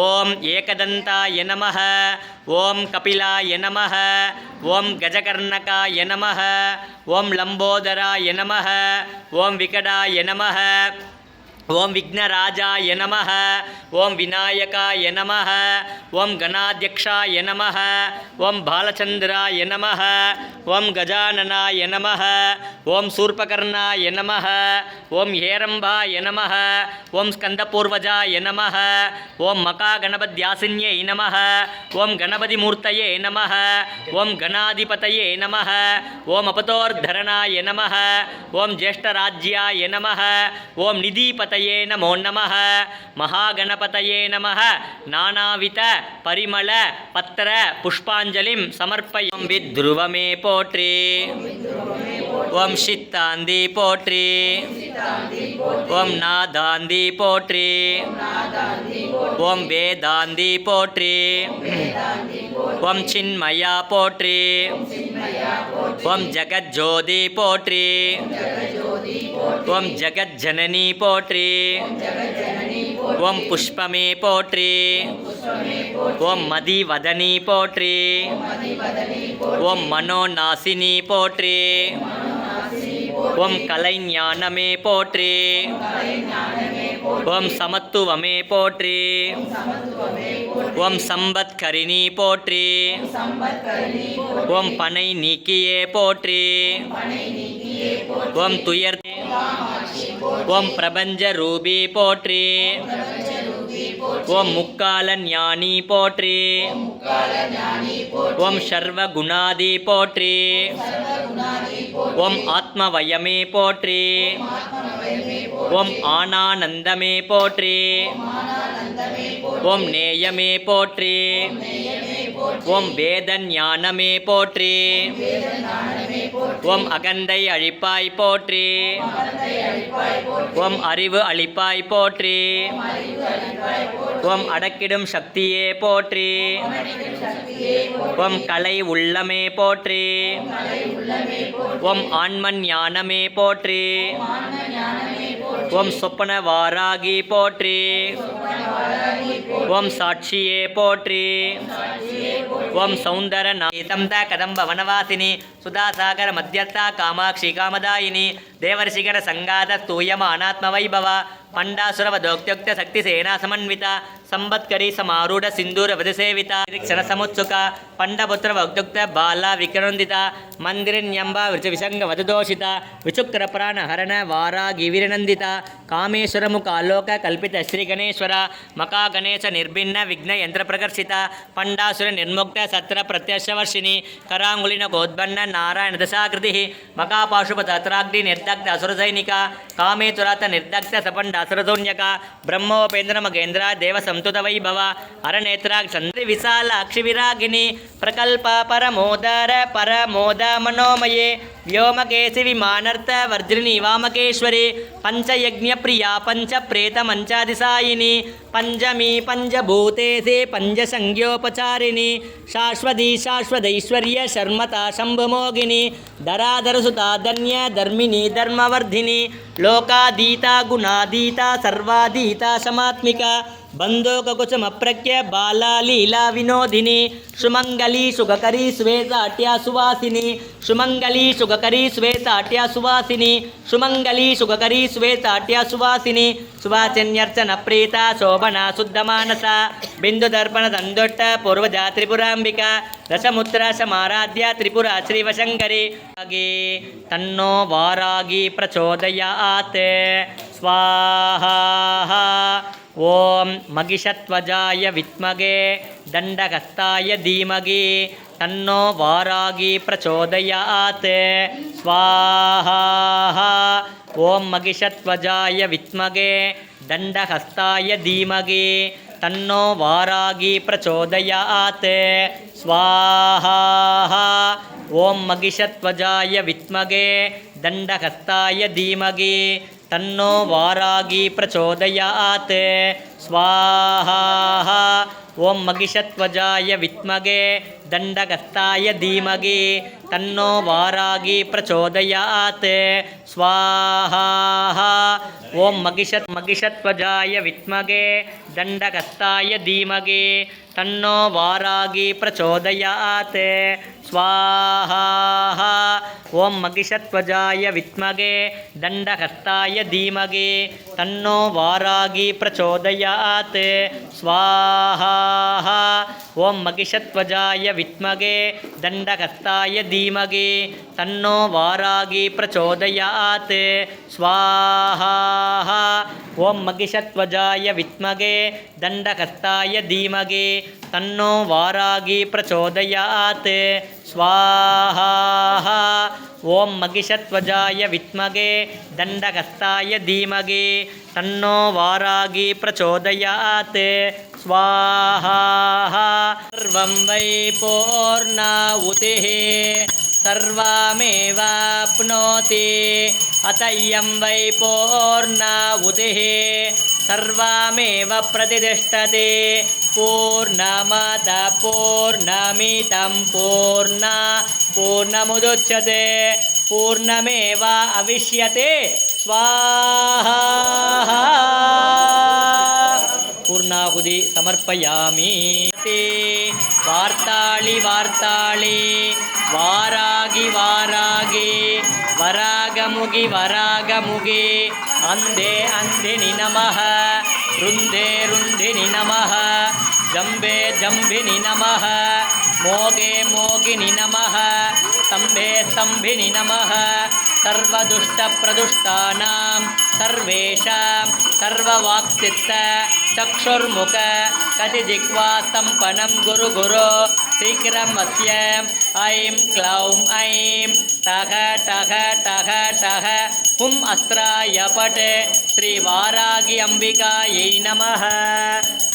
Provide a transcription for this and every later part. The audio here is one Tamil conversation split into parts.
ஓம் ஏகதந்தாய நம ஓம் கபிலாய நம ஓம் கஜகர்ணகாய நம ஓம் லம்போதராய நம ஓம் விகடாய நம ஓம் விக்னராஜாய நம ஓம் விநாயகாய நம ஓம் கணாத்யக்ஷாய நம ஓம் பாலச்சந்திராய நம ஓம் கஜானனாய நம ஓம் சூர்பகர்ணாய நம ஓம் ஹேரம்பாய நம ஓம் ஸ்கந்தபூர்வஜாய நம ஓம் மகாகணபத்யாசின்யை நம ஓம் கணபதிமூர்த்தயே நம ஓம் கணாதிபதயே நம ஓம் அபதோர்தரணாய நம ஓம் ஜேஷ்டராஜ்யாய நம ஓம் நிதிபதயே கணபதயே நமோ நம மகாகணபதயே நம நானாவித பரிமள பத்திர புஷ்பாஞ்சலிம் சமர்ப்பயம் வித்ருவமே போற்றி. ஓம் சித்தாந்தி போற்றி. ஓம் நாதாந்தி போற்றி. ஓம் வேதாந்தி போற்றி. ஓம் சின்மயா போற்றி. ஓம் ஜகஜோதி போற்றி ஓம் ஜகஜனனி போற்றி ஓம் புஷ்பமே போற்றி ஓம் மதிவதனி போற்றி ஓம் மனோநாசினி போற்றி ஓம் கலைஞானமே போற்றி ஓம் சமத்துவமே போற்றி. ஓம் சம்பத் கரிணி போற்றி. ஓம் பனை நீக்கியே போற்றி. ஓம் துயர். ஓம் பிரபஞ்ச ரூபி போற்றி. ஓம் முக்கால ஞானி போற்றி ஓம் சர்வ குணாதி போற்றி ஓம் ஆத்மவயமே போற்றி ஓம் ஆனானந்தமே போற்றி ஓம் நேயமே போற்றி ஓம் வேத ஞானமே போற்றி ஓம் அகந்தை அழிப்பாய் போற்றி. ஓம் அறிவு அழிப்பாய் போற்றி. ஓம் அடக்கிடும் சக்தியே போற்றி. ஓம் கலை உள்ளமே போற்றி. ஓம் ஆன்மன் ஞானமே போற்றி. ஓம் சொப்பன வாராகி போற்றி. ஓம் சாட்சியே போற்றி. ஓம் சௌந்தர நாயதம் த கதம்ப வனவாசினி சுதாசாகர ಮಧ್ಯಸ್ಥ ಕಾಮಾಕ್ಷಿ ಕಾಮದಾಯಿನಿ ದೇವರ್ಷಿಗರ ಸಂಗಾದ ಸ್ತೂಯಮ ಅನಾತ್ಮ ವೈಭವ పండాసురవ దౌక్త్యుక్త శక్తి సేనా సమన్విత సంబత్కరి సమారూఢ సింధూర వదిసేవిత క్షణ సముత్సుక పండపుత్ర వక్తుక్త బాల వికరందిత మందిరన్యంబ వృచ విసంగ వదదోషిత విచుక్ర ప్రాణ హరణ వారా గివిరనందిత కామేశ్వరము కాలోక కల్పిత శ్రీ గణేశ్వర మకా గణేశ నిర్భిన్న విఘ్న యంత్ర ప్రకర్షిత పండాసుర నిర్ముక్త సత్ర ప్రత్యక్షవర్షిణి కరాంగులిన గోద్బన్న నారాయణ దశాకృతి మకా పాశుప తత్రాగ్ని నిర్దగ్ధ అసుర సైనిక కామేతురాత నిర్దగ్ధ సపండ దశరథోన్యక బ్రహ్మోపేంద్ర మగేంద్ర దేవ సంతుత వైభవ అరనేత్రాక్ష చంద్రి విశాలాక్షి విరాగిణి ప్రకల్ప పరమోదర పరమోద మనోమయే వ్యోమకేశి విమానర్త వర్ధిని వామకేశ్వరి పంచయజ్ఞప్రియా పంచప్రేతమంచాదిసాయిని పంచమీ పంచభూతేసి పంచసంజ్ఞోపచారిణి శాశ్వతి శాశ్వతైశ్వర్య శర్మత శంభుమోగిని ధరాధరసుత ధన్య ధర్మిణి ధర్మవర్ధిని లోకాధీత గుణాధీత సర్వాధీత సమాత్మిక ಬಂಧೋಕುಚಮಪ್ರಖ್ಯ ಬಾಲಾ ಲೀಲಾ ವಿನೋದಿನಿ ಸುಮಂಗಲಿ ಸುಗಕರಿ ಶ್ವೇತಾಟ್ಯ ಸುವಾಸಿನಿ. ಸುಮಂಗಲಿ ಸುಗಕರಿ ಶ್ವೇತಾಟ್ಯ ಸುವಾಸಿನಿ. ಸುಮಂಗಲಿ ಸುಗಕರಿ ಶ್ವೇತಾಟ್ಯ ಸುವಾಸಿನಿ. ಸುವಾಸನ್ಯರ್ಚನ ಪ್ರೀತ ಶೋಭನ ಶುದ್ಧ ಮಾನಸ. ಬಿಂದು ದರ್ಪಣ ತಂದೊಟ್ಟ ಪೂರ್ವಜ ತ್ರಿಪುರಾಂಬಿಕ. ರಸಮುತ್ರ ಸಮಾರಾಧ್ಯ ತ್ರಿಪುರ ಶ್ರೀವಶಂಕರಿ. ಹಾಗೆ ತನ್ನೋ ವಾರಾಗಿ ಪ್ರಚೋದಯ ಆತೆ ಸ್ವಾಹಾ ஓம் மகிஷத்வஜாய வித்மகே தண்டகஸ்தாய தீமகி தன்னோ வாராகி பிரச்சோதயாத். ஸ்வாஹா. ஓம் மகிஷத்வஜாய வித்மகே தண்டஹஸ்தாய தீமகி தன்னோ வாராகி பிரச்சோதயாத். ஸ்வாஹா. ஓம் மகிஷத்வஜாய வித்மகே தண்டஹஸ்தாய தீமகி तन्नो वारागी प्रचोदयात् ಸ್ವಾಹ ಓಂ ಮಗಿಷತ್ವಜಾಯ ವಿತ್ಮಗೆ ದಂಡಗತ್ತಾಯ ಧೀಮಗಿ, ತನ್ನೋ ವಾರಾಗಿ ಪ್ರಚೋದಯಾತ್. ಸ್ವಾಹ ಓಂ ಮಗಿಷತ್, ಮಗಿಷತ್ವಜಾಯ ವಿತ್ಮಗೆ ದಂಡಗತ್ತಾಯ ಧೀಮಗಿ, ತನ್ನೋ ವಾರಾಗಿ ಪ್ರಚೋದಯಾತ್. ಸ್ವಾಹ ಓಂ ಮಗಿಷತ್ವಜಾಯ ವಿತ್ಮಗೆ ದಂಡಗತ್ತಾಯ ಧೀಮಗಿ, ತನ್ನೋ ವಾರಾಗಿ ಪ್ರಚೋದಯ प्रचोदयात् स्वाहा ॐ महिषध्वजाय विद्महे दण्डहस्ताय धीमहि तन्नो वारागी प्रचोदयात् स्वाहा ॐ महिषध्वजाय विद्महे दण्डहस्ताय धीमहि ತನ್ನೋ ವಾರಾಗಿ ಪ್ರಚೋದಯಾತ್. ಸ್ವಾಹ ಓಂ ಮಗಿಷತ್ವಜಾಯ ವಿತ್ಮಗೆ, ದಂಡಗಸ್ತಾಯ ಧೀಮಗೆ, ತನ್ನೋ ವಾರಾಗಿ ಪ್ರಚೋದಯಾತ್. ಸ್ವಾಹ ಸರ್ವಂ ವೈ ಪೂರ್ಣಾಹುತಿ ಸರ್ವಮೇವಾಪ್ನೋತಿ ಅತ ಇಯಂ ವೈ ಪೂರ್ಣಾಹುತಿ सर्वमेव प्रतिष्ठते पूर्णमद पूर्णमितं पूर्णा पूर्णमुदुच्यते पूर्णमेव अविष्यते स्वाहा पूर्णाहुति समर्पयामि ते வார்த்தாளி வார்த்தாளி வாராகி வாராகி வராகமுகி வராகமுகி. அந்தே அந்தினி நமः ருந்தே ருந்தினி நமः जम्बे जम्भिनि नमः। मोगे मोगिनि नमः। स्तम्भे स्तम्भिनि नमः। सर्वदुष्टप्रदुष्टानां सर्वेषां सर्ववाप्चित्त चक्षुर्मुख कति जिक्वा सम्पनं சீக்கிரம் மத்தியம். ஐம் க்ளௌம் ஐம். டக டக டக டக பும் அஸ்திராய பட் ஸ்ரீ வாராகி அம்பிகாயை நம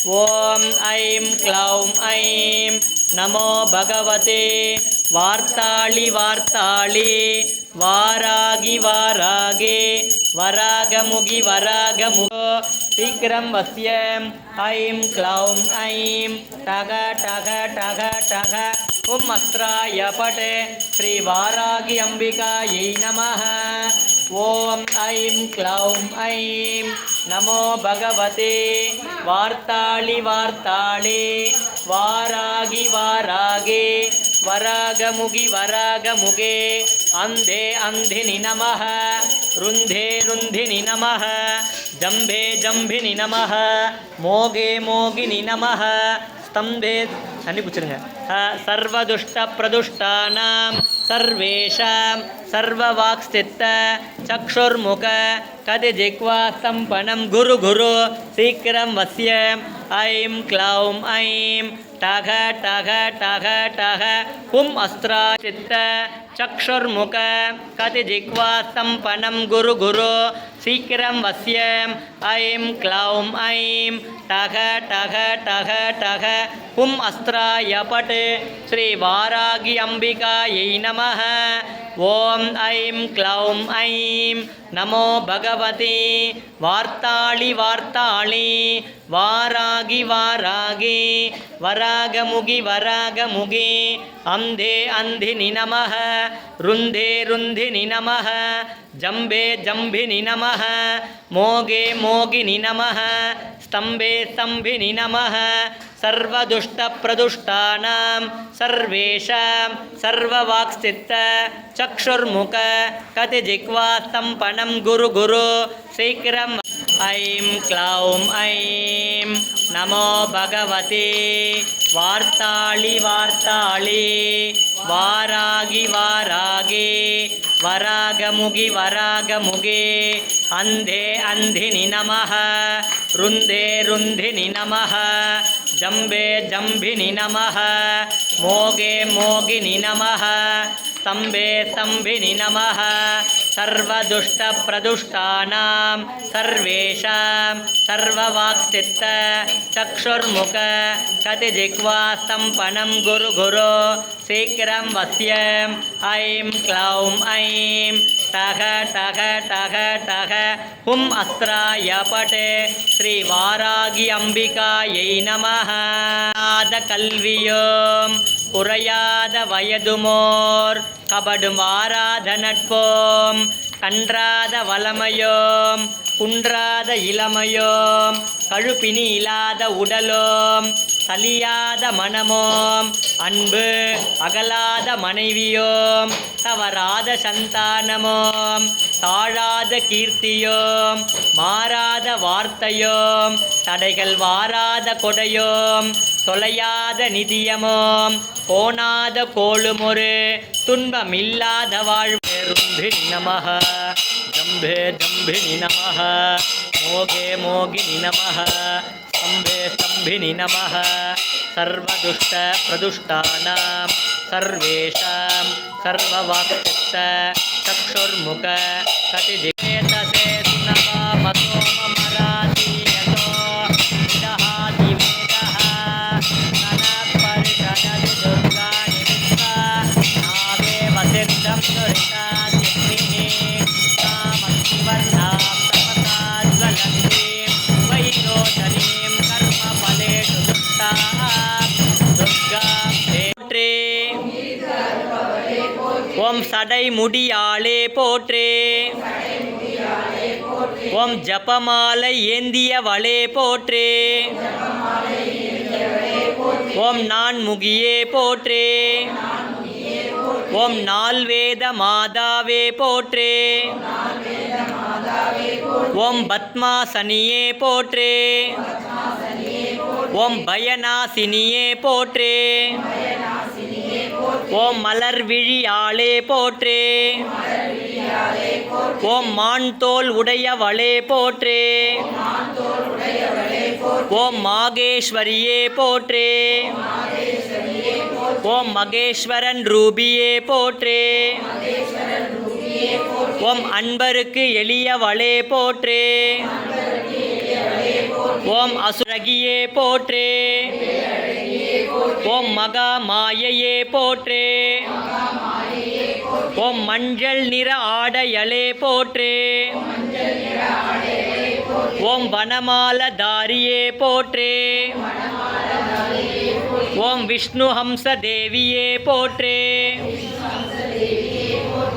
ஓம் ஐம் க்ளௌம் ஐம். நமோ பகவதே. வார்த்தாளி வார்த்தாளி. வாராகி வாராகே. வராகமுகி வராகமுகோ. சீக்கிரம் வசியம். ஐம் க்ளௌம் ஐம். டக டக டக டக. உம் அஸ்திராய பட்டே. ஸ்ரீ வாராகி அம்பிகாயை நம ஓம் ஐம் க்ளௌம் ஐம். நமோ பகவதே. வார்த்தாளி வார்த்தாளி. வாராகி வாராகே. வராகமுகி வராகமுகே. அந்தே அந்தினி நமः ருந்தே ருந்தினி நமः ஜம்பே ஜம்பினி நமः மோகே மோகினி நமः ஸ்தம்பே தண்ணி குச்சிருங்க சர்வதுஷ்ட பிரதுஷ்டானாம். சர்வேஷாம். சர்வவாக்ஸ்தித்த சக்ஷுர்முக. கதி ஜிக்வா ஸ்தம்பனம் குரு குரு. சீக்கிரம் வசியம். ஐம் க்ளௌம் ஐம். டக டக டக டக ஹும் அஸ்திரா சித்த சக்ஷுர்முக கதி ஜிக்வா சம்பனம் குரு குரு சீக்கிரம் வசியம். ஐம் க்ளௌம் ஐம். டக டக டக டக ஹும் அஸ்திராய பட் ஸ்ரீ வாராகி அம்பிகாயை நம ஓம் ஐம் க்ளௌம் ஐம். நமோ பகவதி. வார்த்தாளி வார்த்தாளி. வாராகி வாராகி. வராகமுகி வராகமுகி. அந்தே அந்தினி நம ருந்தே ருந்தினி நம जम्बे जम्भिनि नमः मोगे मोगिनि नमः स्तम्भे स्तम्भिनि नमः सर्वदुष्टप्रदुष्टानां सर्वेषां सर्ववाक्चित्त चक्षुर्मुख कति गुरुगुरु शीघ्रं गुरु शीघ्रम् ऐं क्लौं ऐं नमो भगवते वार्ताळि वार्ताळि वारागि वारागे वरागमुगि वरागमुगे अन्धे अन्धिनि नमः रुन्दे रुन्धिनि नमः जम्बे जम्भिनि नमः मोगे मोगिनि नमः स्तम्भे स्तम्भिनि नमः सर्वदुष्टप्रदुष्टानां सर्वेषां सर्ववाक्स्थित चक्षुर्मुख कतिजिह्वा सम्पन्नं गुरु गुरु शीघ्रं वस्यम् ऐं क्लौं ऐं टः टः टः टः हुम् अस्त्राय पट् श्रीवारागि अम्बिकायै नमः। कल्वियों குறையாத வயதுமோர் கபடும் ஆராத நட்போம் கன்றாத வளமையோம் குன்றாத இளமையோம் கழுப்பினி இல்லாத உடலோம். சலியாத மனமோம். அன்பு அகலாத மனைவியோம். தவறாத சந்தானமோம். தாழாத கீர்த்தியோம். மாறாத வார்த்தையோம். தடைகள் வாராத கொடையோம். தொலையாத நிதியமோம். கோணாத கோளுமொரு. துன்பமில்லாத வாழ்வேரும்பினி நமக ஜம்பே ஜம்பினி நமः மோகே மோகினி நமः अम्बे स्तंभिनि नमः। सर्वदुष्टप्रदुष्टानां सर्वेषां सर्ववाक्चित्त चक्षुर्मुख कतिदिनेतसे सुनवा ममरा முடியாளே போற்றே. ஓம் ஜபமாலை ஏந்தியவளே போற்றே. ஓம் நான் முகியே போற்றே. ஓம் நால்வேத மாதாவே போற்றே. ஓம் பத்மாசனியே போற்றே. ஓம் பயநாசினியே போற்றே. ஓம் மலர் விழியாளே போற்றே. ஓம் மான் தோல் உடையவளே போற்றே. ஓம் மாகேஸ்வரியே போற்றே. ஓம் மகேஸ்வரன் ரூபியே போற்றே. ஓம் அன்பருக்கு எளியவளே போற்றே. ஓம் அசுரகியே போற்றே. ஓம் மகா மாயையே போற்றே. ஓம் மஞ்சள் நிற ஆடையலே போற்றே. ஓம் வனமால தாரியே போற்றே. ஓம் விஷ்ணு ஹம்ச தேவியே போற்றே.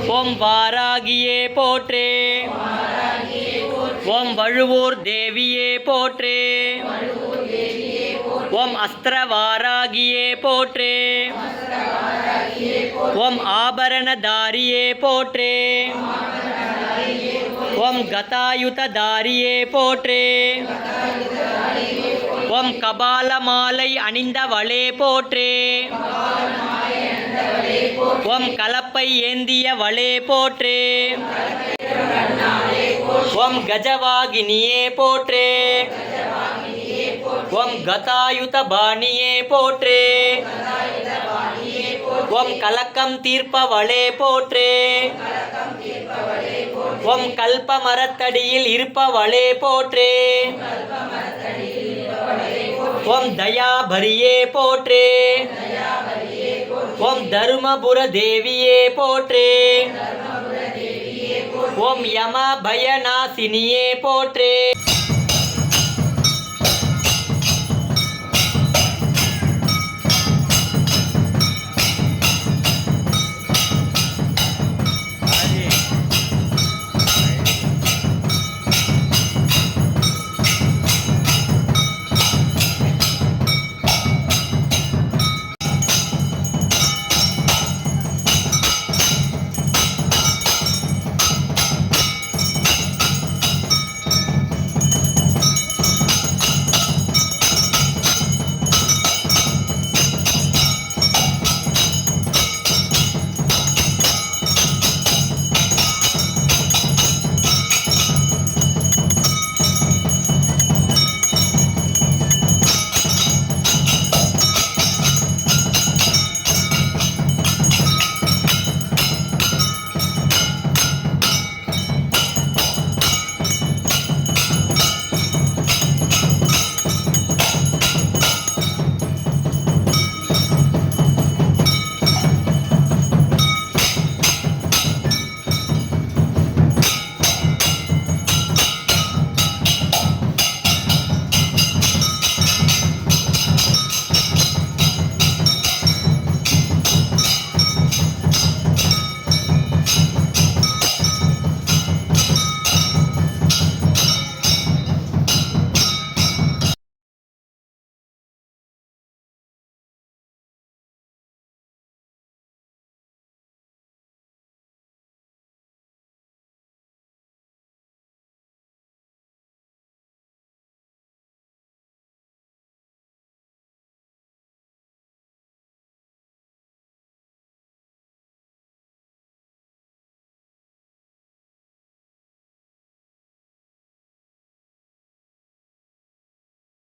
ஓம் வாராகியே போற்றே. ஓம் வழுவூர் தேவியே போற்றே. ஓம் அஸ்திரவாராகியே போற்றே. ஓம் ஆபரணதாரியே போற்றே. ஓம் கதாயுததாரியே போற்றே. ஓம் கபாலமாலை அணிந்தவளே போற்றே. ஓம் கலப்பை ஏந்தியவளே போற்றே. ஓம் கஜவாகினியே போற்றே. ஓம் கதாயுத பாணியே போற்றே. ஓம் கலக்கம் தீர்ப்பவளே போற்றே. ஓம் கல்ப மரத்தடியில் இருப்பவளே போற்றே. ஓம் தயாபரியே போற்றே. ஓம் தருமபுர தேவியே போற்றே. ஓம் யம பயநாசினியே போற்றே.